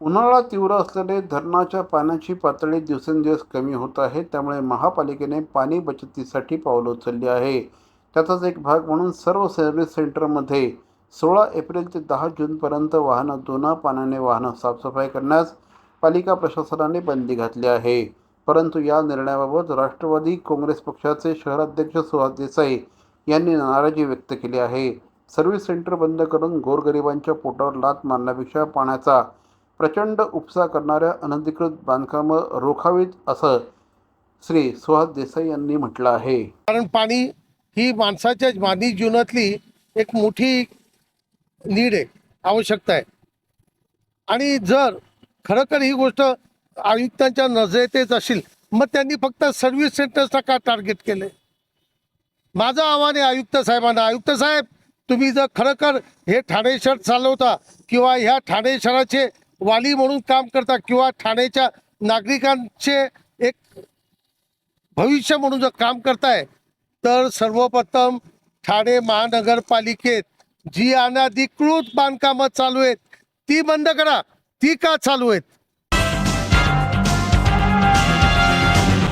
उन्हाळा तीव्र असल्याने धरणाच्या पाण्याची पातळी दिवसेंदिवस कमी होत आहे. त्यामुळे महापालिकेने पाणी बचतीसाठी पावलं उचलली आहे. त्याचाच एक भाग म्हणून सर्व सर्व्हिस सेंटरमध्ये सोळा एप्रिल ते दहा जूनपर्यंत वाहनं जुना पाण्याने वाहनं साफसफाई करण्यास पालिका प्रशासनाने बंदी घातली आहे. परंतु या निर्णयाबाबत राष्ट्रवादी काँग्रेस पक्षाचे शहराध्यक्ष सुहास देसाई यांनी नाराजी व्यक्त केली आहे. सर्व्हिस सेंटर बंद करून गोरगरिबांच्या पोटावर लात मारण्यापेक्षा पाण्याचा प्रचंड उपसा करणाऱ्या अनधिकृत बांधकामं रोखावीत असं श्री सुहास देसाई यांनी म्हटलं आहे. कारण पाणी ही माणसाच्या मानवी जीवनातली एक मोठी नीड आहे आवश्यकता आहे. आणि जर खरोखर ही गोष्ट आयुक्तांच्या नजरेतच असेल मग त्यांनी फक्त सर्व्हिस सेंटर्सला का टार्गेट केले माझं आव्हान आहे आयुक्त साहेबांना आयुक्त साहेब तुम्ही जर खरोखर हे ठाणे शहर चालवता किंवा ह्या ठाणे शहराचे वाली म्हणून काम करता किंवा ठाण्याच्या नागरिकांचे एक भविष्य म्हणून जर काम करताय तर सर्वप्रथम ठाणे महानगरपालिकेत जी अनाधिकृत बांधकामं चालू आहेत ती बंद करा. ती का चालू आहेत?